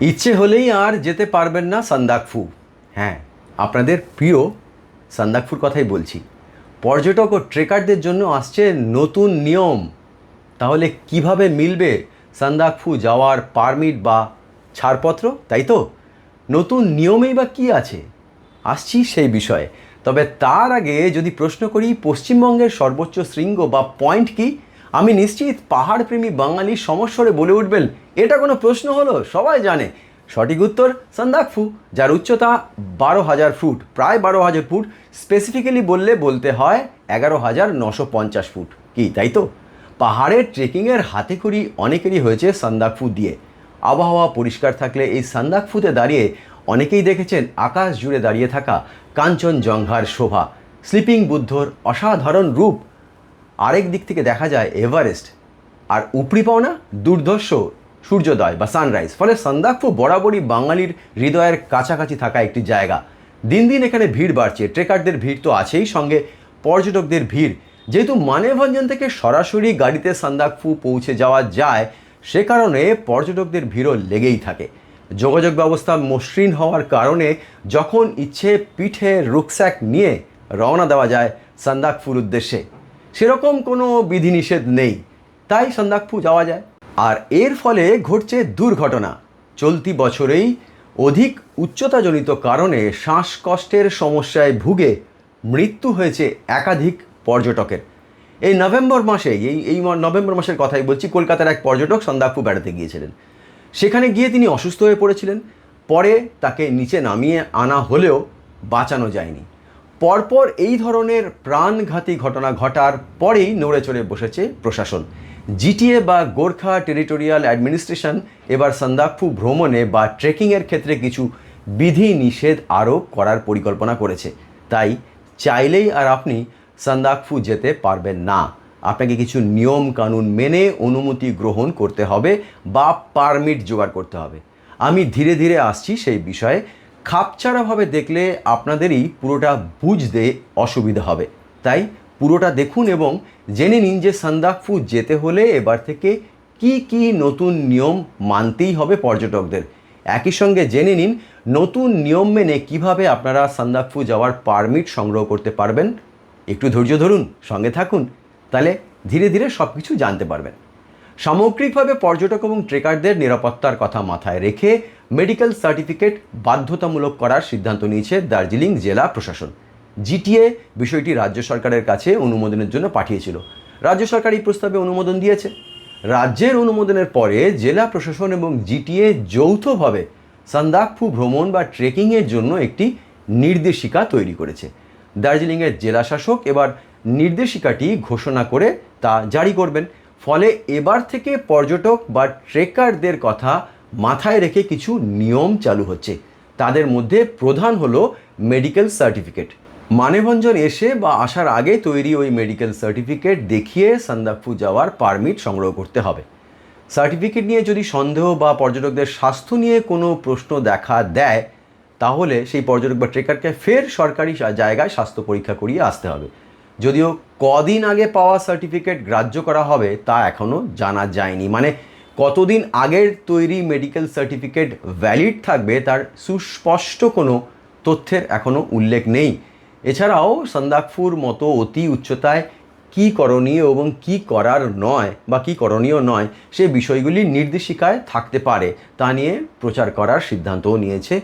ইচ্ছে হলেই আর যেতে পারবেন না সান্দাকফু হ্যাঁ আপনাদের প্রিয় সান্দাকফুর কথাই বলছি। পর্যটক ও ট্রেকারদের জন্য আসছে নতুন নিয়ম। তাহলে কীভাবে মিলবে সান্দাকফু যাওয়ার পারমিট বা ছাড়পত্র, তাই তো? নতুন নিয়মেই বা কী আছে? আসছি সেই বিষয়ে। তবে তার আগে যদি প্রশ্ন করি, পশ্চিমবঙ্গের সর্বোচ্চ শৃঙ্গ বা পয়েন্ট কি? আমি নিশ্চিত পাহাড়প্রেমী বাঙালি সমস্বরে বলে উঠবেন, এটা কোনো প্রশ্ন হলো? সবাই জানে। সঠিক উত্তর সান্দাকফু, যার উচ্চতা বারো হাজার ফুট, প্রায় বারো হাজার ফুট। স্পেসিফিক্যালি বললে বলতে হয় এগারো হাজার নশো পঞ্চাশ ফুট। কি, তাই তো? পাহাড়ের ট্রেকিংয়ের হাতে হাতেখড়ি অনেকেরই হয়েছে সান্দাকফু দিয়ে। আবহাওয়া পরিষ্কার থাকলে এই সান্দাকফুতে দাঁড়িয়ে অনেকেই দেখেছেন আকাশ জুড়ে দাঁড়িয়ে থাকা কাঞ্চনজঙ্ঘার শোভা। স্লিপিং বুদ্ধর অসাধারণ রূপ আরেক দিক থেকে দেখা যায় এভারেস্ট আর উপরি পাওনা দুর্ধর্ষ সূর্যোদয় বা সানরাইজ ফলে সান্দাকফু বরাবরই বাঙালির হৃদয়ের কাছাকাছি থাকা একটি জায়গা। দিন দিন এখানে ভিড় বাড়ছে। ট্রেকারদের ভিড় তো আছেই, সঙ্গে পর্যটকদের ভিড়। যেহেতু মানেভঞ্জন থেকে সরাসরি গাড়িতে সান্দাকফু পৌঁছে যাওয়া যায়, সে কারণে পর্যটকদের ভিড়ও লেগেই থাকে। যোগাযোগ ব্যবস্থা মসৃণ হওয়ার কারণে যখন ইচ্ছে পিঠে রুকস্যাক নিয়ে রওনা দেওয়া যায় সান্দাকফুর উদ্দেশ্যে। সেরকম কোনো বিধিনিষেধ নেই। তাই সান্দাকফু যাওয়া যায়। আর এর ফলে ঘটছে দুর্ঘটনা। চলতি বছরেই অধিক উচ্চতাজনিত কারণে শ্বাসকষ্টের সমস্যায় ভুগে মৃত্যু হয়েছে একাধিক পর্যটকের। এই নভেম্বর মাসে এই এই নভেম্বর মাসের কথাই বলছি, কলকাতার এক পর্যটক সন্দাকফু বেড়াতে গিয়েছিলেন। সেখানে গিয়ে তিনি অসুস্থ হয়ে পড়েছিলেন। পরে তাকে নিচে নামিয়ে আনা হলেও বাঁচানো যায়নি। পরপর এই ধরনের প্রাণঘাতী ঘটনা ঘটার পরেই নড়ে চড়ে বসেছে প্রশাসন। জিটিএ বা গোর্খা টেরিটোরিয়াল অ্যাডমিনিস্ট্রেশন এবার সান্দাকফু ভ্রমণে বা ট্রেকিংয়ের ক্ষেত্রে কিছু বিধি নিষেধ আরোপ করার পরিকল্পনা করেছে। তাই চাইলেই আর আপনি সান্দাকফু যেতে পারবেন না। আপনাকে কিছু নিয়ম কানুন মেনে অনুমতি গ্রহণ করতে হবে বা পারমিট জোগাড় করতে হবে। আমি ধীরে ধীরে আসছি সেই বিষয়ে। খাপছাড়াভাবে দেখলে আপনাদেরই পুরোটা বুঝতে অসুবিধা হবে। তাই পুরোটা দেখুন এবং জেনে নিন যে সান্দাকফু যেতে হলে এবার থেকে কি কি নতুন নিয়ম মানতেই হবে পর্যটকদের। একই সঙ্গে জেনে নিন নতুন নিয়ম মেনে কীভাবে আপনারা সান্দাকফু যাওয়ার পারমিট সংগ্রহ করতে পারবেন। একটু ধৈর্য ধরুন, সঙ্গে থাকুন, তাহলে ধীরে ধীরে সব কিছু জানতে পারবেন। সামগ্রিকভাবে পর্যটক এবং ট্রেকারদের নিরাপত্তার কথা মাথায় রেখে মেডিকেল সার্টিফিকেট বাধ্যতামূলক করার সিদ্ধান্ত নিয়েছে দার্জিলিং জেলা প্রশাসন। জিটিএ বিষয়টি রাজ্য সরকারের কাছে অনুমোদনের জন্য পাঠিয়েছিল। রাজ্য সরকার এই প্রস্তাবে অনুমোদন দিয়েছে। রাজ্যের অনুমোদনের পরে জেলা প্রশাসন এবং জিটিএ যৌথভাবে সান্দাকফু ভ্রমণ বা ট্রেকিংয়ের জন্য একটি নির্দেশিকা তৈরি করেছে। দার্জিলিংয়ের জেলা শাসক এবার নির্দেশিকাটি ঘোষণা করে তা জারি করবেন। ফলে এবার থেকে পর্যটক বা ট্রেকারদের কথা মাথায় রেখে কিছু নিয়ম চালু হচ্ছে। তাদের মধ্যে প্রধান হলো মেডিকেল সার্টিফিকেট। মানেভঞ্জন এসে বা আসার আগে তৈরি ওই মেডিকেল সার্টিফিকেট দেখিয়ে সান্দাকফু যাওয়ার পারমিট সংগ্রহ করতে হবে। সার্টিফিকেট নিয়ে যদি সন্দেহ বা পর্যটকদের স্বাস্থ্য নিয়ে কোনো প্রশ্ন দেখা দেয়, তাহলে সেই পর্যটক বা ট্রেকারকে ফের সরকারি জায়গায় স্বাস্থ্য পরীক্ষা করিয়ে আসতে হবে। যদিও কদিন আগে পাওয়া সার্টিফিকেট গ্রাহ্য করা হবে, তা এখনও জানা যায়নি। মানে কতদিন আগের তৈরি মেডিকেল সার্টিফিকেট ভ্যালিড থাকবে, তার সুস্পষ্ট কোনো তথ্যের এখনও উল্লেখ নেই। এছাড়াও, সান্দাকফুর মতো অতি উচ্চতায় কি করণীয় এবং কি করার নয় বা কি করণীয় নয়, সে বিষয়গুলি নির্দেশিকায় থাকতে পারে। তা নিয়ে প্রচার করার সিদ্ধান্তও নিয়েছে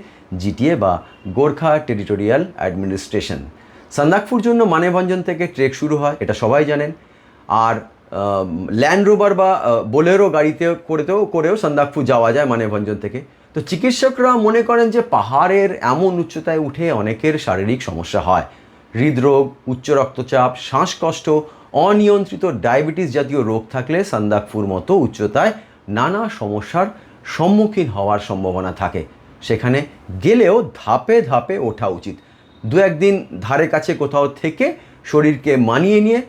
জিটিএ বা গোর্খা টেরিটোরিয়াল অ্যাডমিনিস্ট্রেশন। সান্দাকফুর জন্য মানেভঞ্জন থেকে ট্রেক শুরু হয়, এটা সবাই জানেন। আর ল্যান্ড রোভার বা বোলেরো গাড়িতে করেতেও, করেও সান্দাকফু যাওয়া যায় মানেভঞ্জন থেকে। তো চিকিৎসকরা মনে করেন যে পাহাড়ের এমন উচ্চতায় উঠে অনেকের শারীরিক সমস্যা হয়। হৃদরোগ, উচ্চ রক্তচাপ, শ্বাসকষ্ট, অনিয়ন্ত্রিত ডায়াবেটিস জাতীয় রোগ থাকলে সান্দাকফুর মতো উচ্চতায় নানা সমস্যার সম্মুখীন হওয়ার সম্ভাবনা থাকে। সেখানে গেলেও ধাপে ধাপে ওঠা উচিত। দু একদিন ধারে কাছে কোথাও থেকে শরীরকে মানিয়ে নিয়ে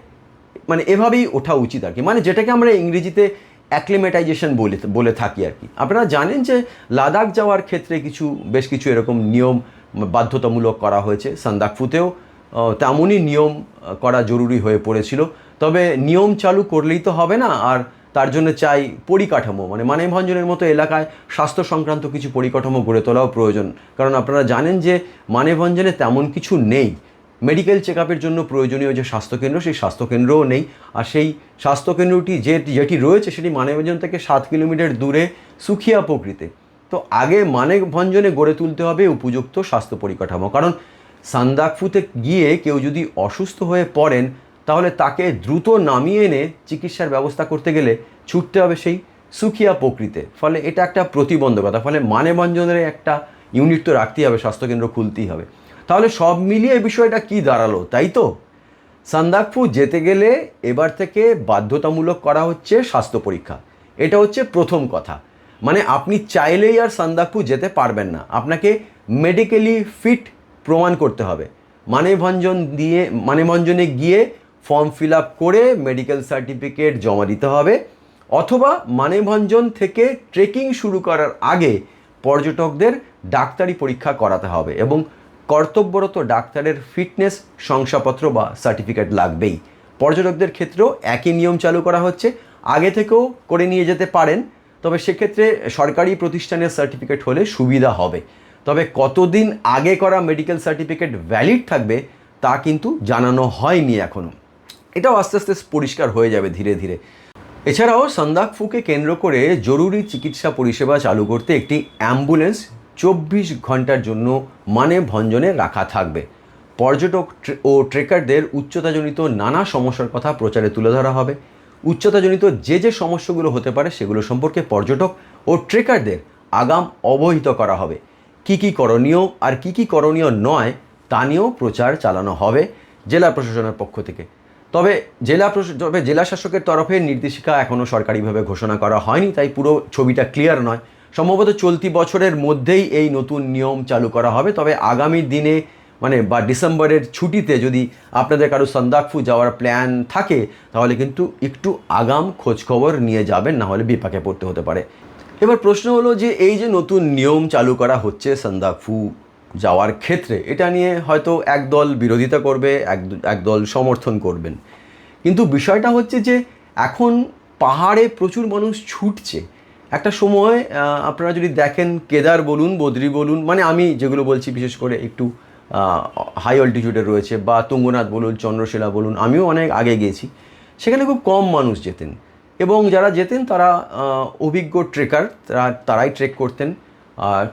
মানে এভাবেই ওঠা উচিত আর কি। মানে যেটাকে আমরা ইংরেজিতে অ্যাক্লিমেটাইজেশন বলে বলে থাকি আর কি। আপনারা জানেন যে লাদাখ যাওয়ার ক্ষেত্রে কিছু, বেশ কিছু এরকম নিয়ম বাধ্যতামূলক করা হয়েছে। সান্দাকফুতেও তেমনই নিয়ম করা জরুরি হয়ে পড়েছিল। তবে নিয়ম চালু করলেই তো হবে না। আর তার জন্য চাই পরিকাঠামো। মানে মানেভঞ্জনের মতো এলাকায় স্বাস্থ্য সংক্রান্ত কিছু পরিকাঠামো গড়ে তোলাও প্রয়োজন। কারণ আপনারা জানেন যে মানেভঞ্জনে তেমন কিছু নেই। মেডিকেল চেক আপের জন্য প্রয়োজনীয় যে স্বাস্থ্যকেন্দ্র, সেই স্বাস্থ্যকেন্দ্রও নেই। আর সেই স্বাস্থ্যকেন্দ্রটি যে যেটি রয়েছে, সেটি মানেভঞ্জন থেকে সাত কিলোমিটার দূরে সুখিয়া প্রকৃতি তো আগে মানেভঞ্জনে গড়ে তুলতে হবে উপযুক্ত স্বাস্থ্য পরিকাঠামো। কারণ সান্দাকফুতে গিয়ে কেউ যদি অসুস্থ হয়ে পড়েন তাহলে তাকে দ্রুত নামিয়ে এনে চিকিৎসার ব্যবস্থা করতে গেলে ছুটতে হবে সেই সুখিয়া প্রকৃতে ফলে এটা একটা প্রতিবন্ধকতা, ফলে মানেভঞ্জনের একটা ইউনিট তো রাখতেই হবে, স্বাস্থ্যকেন্দ্র খুলতেই হবে। তাহলে সব মিলিয়ে বিষয়টা কি দাঁড়াল, তাই তো? সান্দাকফু যেতে গেলে এবার থেকে বাধ্যতামূলক করা হচ্ছে স্বাস্থ্য পরীক্ষা। এটা হচ্ছে প্রথম কথা। মানে আপনি চাইলেই আর সান্দাকফু যেতে পারবেন না। আপনাকে মেডিকেলি ফিট প্রমাণ করতে হবে। মানেভঞ্জন দিয়ে মানেভঞ্জনে গিয়ে ফর্ম ফিল আপ করে মেডিকেল সার্টিফিকেট জমা দিতে হবে, অথবা মানেভঞ্জন থেকে ট্রেকিং শুরু করার আগে পর্যটকদের ডাক্তারি পরীক্ষা করাতে হবে এবং কর্তব্যরত ডাক্তারের ফিটনেস শংসাপত্র বা সার্টিফিকেট লাগবেই। পর্যটকদের ক্ষেত্রেও একই নিয়ম চালু করা হচ্ছে। আগে থেকেও করে নিয়ে যেতে পারেন, তবে সেক্ষেত্রে সরকারি প্রতিষ্ঠানের সার্টিফিকেট হলে সুবিধা হবে। তবে কতদিন আগে করা মেডিকেল সার্টিফিকেট ভ্যালিড থাকবে তা কিন্তু জানানো হয়নি এখনও এটাও আস্তে আস্তে পরিষ্কার হয়ে যাবে ধীরে ধীরে। এছাড়াও সন্দাকফুকে কেন্দ্র করে জরুরি চিকিৎসা পরিষেবা চালু করতে একটি অ্যাম্বুলেন্স চব্বিশ ঘণ্টার জন্য মানে ভঞ্জনে রাখা থাকবে। পর্যটক ও ট্রেকারদের উচ্চতাজনিত নানা সমস্যার কথা প্রচারে তুলে ধরা হবে। উচ্চতাজনিত যে যে সমস্যাগুলো হতে পারে সেগুলো সম্পর্কে পর্যটক ও ট্রেকারদের আগাম অবহিত করা হবে। কি কি করণীয় আর কি কি করণীয় নয় তা নিয়েও প্রচার চালানো হবে জেলা প্রশাসনের পক্ষ থেকে। তবে জেলা তবে জেলা শাসকের তরফে নির্দেশিকা এখনও সরকারিভাবে ঘোষণা করা হয়নি, তাই পুরো ছবিটা ক্লিয়ার নয়। সম্ভবত চলতি বছরের মধ্যেই এই নতুন নিয়ম চালু করা হবে, তবে আগামী দিনে মানে বা ডিসেম্বরের ছুটিতে যদি আপনাদের কারও সন্দাকফু যাওয়ার প্ল্যান থাকে, তাহলে কিন্তু একটু আগাম খোঁজখবর নিয়ে যাবেন, না হলে বিপাকে পড়তে হতে পারে। এবার প্রশ্ন হলো যে, এই যে নতুন নিয়ম চালু করা হচ্ছে সন্দাকফু যাওয়ার ক্ষেত্রে এটা নিয়ে হয়তো একদল বিরোধিতা করবে, এক একদল সমর্থন করবেন। কিন্তু বিষয়টা হচ্ছে যে এখন পাহাড়ে প্রচুর মানুষ ছুটছে। একটা সময় আপনারা যদি দেখেন কেদার বলুন, বদ্রি বলুন মানে আমি যেগুলো বলছি, বিশেষ করে একটু হাই অল্টিটিউডে রয়েছে, বা তুঙ্গনাথ বলুন, চন্দ্রশিলা বলুন, আমিও অনেক আগে গিয়েছি। সেখানে খুব কম মানুষ যেতেন। এবং যারা যেতেন তারা অভিজ্ঞ ট্রেকার তারা, তারাই ট্রেক করতেন।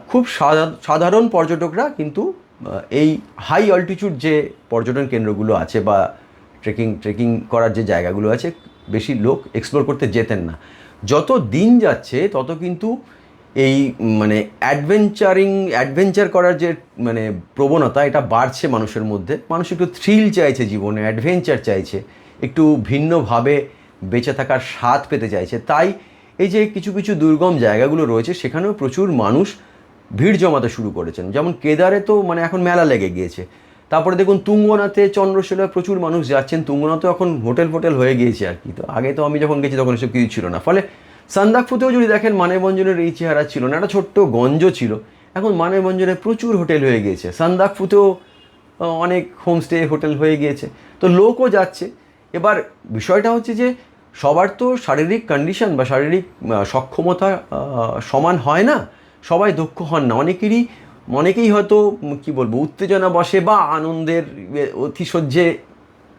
খুব সাধা- সাধারণ পর্যটকরা কিন্তু এই হাই অল্টিটিউড যে পর্যটন কেন্দ্রগুলো আছে বা ট্রেকিং ট্রেকিং করার যে জায়গাগুলো আছে, বেশি লোক এক্সপ্লোর করতে যেতেন না। যত দিন যাচ্ছে, তত কিন্তু এই মানে অ্যাডভেঞ্চারিং অ্যাডভেঞ্চার করার যে মানে প্রবণতা, এটা বাড়ছে মানুষের মধ্যে। মানুষ একটু থ্রিল চাইছে জীবনে অ্যাডভেঞ্চার চাইছে, একটু ভিন্নভাবে বেঁচে থাকার স্বাদ পেতে চাইছে। তাই এই যে কিছু কিছু দুর্গম জায়গাগুলো রয়েছে, সেখানেও প্রচুর মানুষ ভিড় জমাতে শুরু করেছেন। যেমন কেদারে তো মানে এখন মেলা লেগে গিয়েছে। তারপরে দেখুন তুঙ্গনাথে চন্দ্রশিলায় প্রচুর মানুষ যাচ্ছেন। তুঙ্গনাথেও এখন হোটেল ফোটেল হয়ে গিয়েছে আর কি। তো আগে তো আমি যখন গেছি তখন এসব কিছু ছিল না। ফলে সান্দাকফুতেও যদি দেখেন মানেভঞ্জনের এই চেহারা ছিল না। একটা ছোট্ট গঞ্জ ছিল। এখন মানেভঞ্জনে প্রচুর হোটেল হয়ে গিয়েছে। সান্দাকফুতেও অনেক হোমস্টে হোটেল হয়ে গিয়েছে। তো লোকও যাচ্ছে। এবার বিষয়টা হচ্ছে যে সবার তো শারীরিক কন্ডিশন বা শারীরিক সক্ষমতা সমান হয় না। সবাই দক্ষ হন না। অনেকেরই, অনেকেই হয়তো কি বলব, উত্তেজনা বসে বা আনন্দের অতিশয্যে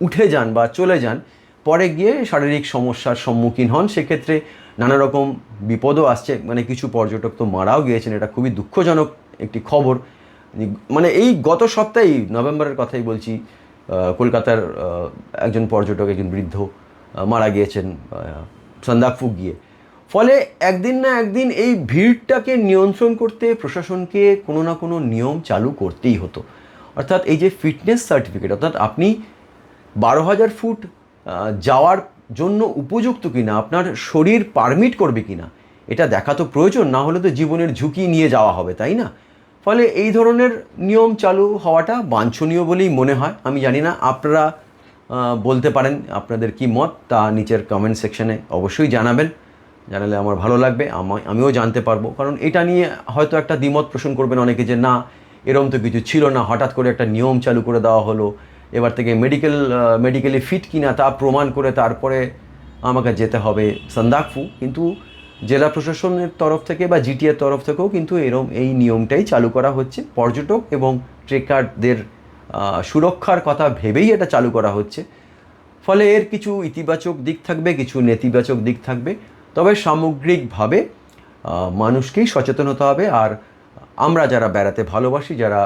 উঠে যান বা চলে যান। পরে গিয়ে শারীরিক সমস্যার সম্মুখীন হন। সেক্ষেত্রে নানা রকম বিপদও আসছে। মানে কিছু পর্যটক তো মারাও গিয়েছেন। এটা খুবই দুঃখজনক একটি খবর। মানে এই গত সপ্তাহেই, নভেম্বরের কথাই বলছি কলকাতার একজন পর্যটক, একজন বৃদ্ধ মারা গিয়েছেন সন্দাকফু গিয়ে। ফলে একদিন না একদিন এই ভিড়টাকে নিয়ন্ত্রণ করতে প্রশাসনকে কোনো না কোনো নিয়ম চালু করতেই হতো। অর্থাৎ এই যে ফিটনেস সার্টিফিকেট, অর্থাৎ আপনি বারো হাজার ফুট যাওয়ার জন্য উপযুক্ত কিনা, আপনার শরীর পারমিট করবে কিনা, এটা দেখা তো প্রয়োজন, না হলে তো জীবনের ঝুঁকি নিয়ে যাওয়া হবে, তাই না? ফলে এই ধরনের নিয়ম চালু হওয়াটা বাঞ্ছনীয় বলেই মনে হয়, আমি জানি না, আপনারা বলতে পারেন আপনাদের কি মত, তা নিচের কমেন্ট সেকশনে অবশ্যই জানাবেন। জানালে আমার ভালো লাগবে, আমা- আমিও জানতে পারব। কারণ এটা নিয়ে হয়তো একটা দ্বিমত পোষণ করবেন অনেকে যে, না, এরম তো কিছু ছিল না, হঠাৎ করে একটা নিয়ম চালু করে দেওয়া হলো, এবার থেকে মেডিকেল মেডিকেলি ফিট কিনা তা প্রমাণ করে তারপরে আমাকে যেতে হবে। সন্দাকফু, কিন্তু জেলা প্রশাসনের তরফ থেকে বা জিটিএর তরফ থেকেও কিন্তু এরম, এই নিয়মটাই চালু করা হচ্ছে। পর্যটক এবং ট্রেকারদের সুরক্ষার কথা ভেবেই এটা চালু করা হচ্ছে। ফলে এর কিছু ইতিবাচক দিক থাকবে, কিছু নেতিবাচক দিক থাকবে। তবে সামগ্রিকভাবে মানুষকেই সচেতন হতে হবে। আর আমরা যারা বেড়াতে ভালোবাসি, যারা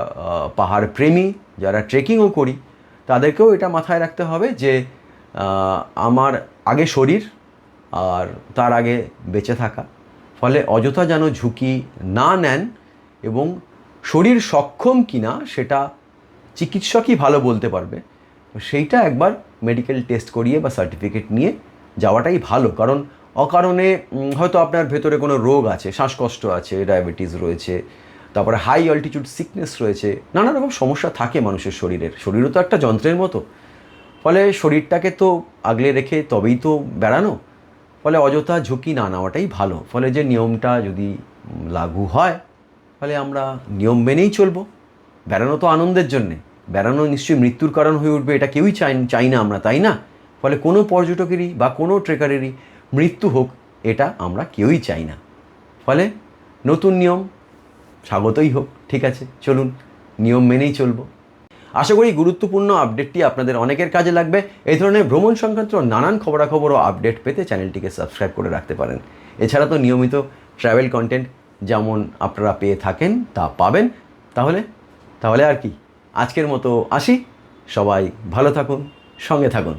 পাহাড় প্রেমী, যারা ট্রেকিংও করি, তাদেরকেও এটা মাথায় রাখতে হবে যে আমার আগে শরীর আর তার আগে বেঁচে থাকা। ফলে অযথা যেন ঝুঁকি না নেন এবং শরীর সক্ষম কিনা, সেটা চিকিৎসকই ভালো বলতে পারবে। সেইটা একবার মেডিকেল টেস্ট করিয়ে বা সার্টিফিকেট নিয়ে যাওয়াটাই ভালো। কারণ অকারণে হয়তো আপনার ভেতরে কোনো রোগ আছে, শ্বাসকষ্ট আছে ডায়াবেটিস রয়েছে, তারপরে হাই অল্টিটিউড সিকনেস রয়েছে, নানা রকম সমস্যা থাকে মানুষের শরীরের। শরীরও তো একটা যন্ত্রের মতো। ফলে শরীরটাকে তো আগলে রেখে তবেই তো বেড়ানো। ফলে অযথা ঝুঁকি না নেওয়াটাই ভালো। ফলে যে নিয়মটা যদি লাগু হয় ফলে আমরা নিয়ম মেনেই চলবো। বেড়ানো তো আনন্দের জন্যে। বেড়ানো নিশ্চয়ই মৃত্যুর কারণ হয়ে উঠবে, এটা কেউই চাই চাই না আমরা, তাই না? ফলে কোনো পর্যটকেরই বা কোনো ট্রেকারেরই মৃত্যু হোক, এটা আমরা কেউই চাই না। ফলে নতুন নিয়ম, স্বাগতই হোক, ঠিক আছে? চলুন, নিয়ম মেনেই চলবো। আশা করি গুরুত্বপূর্ণ আপডেটটি আপনাদের অনেকের কাজে লাগবে। এই ধরনের ভ্রমণ সংক্রান্ত নানান খবরাখবর ও আপডেট পেতে চ্যানেলটিকে সাবস্ক্রাইব করে রাখতে পারেন। এছাড়া তো নিয়মিত ট্রাভেল কন্টেন্ট যেমন আপনারা পেয়ে থাকেন, তা পাবেন। তাহলে তাহলে আর কি আজকের মতো আসি। সবাই ভালো থাকুন সঙ্গে থাকুন।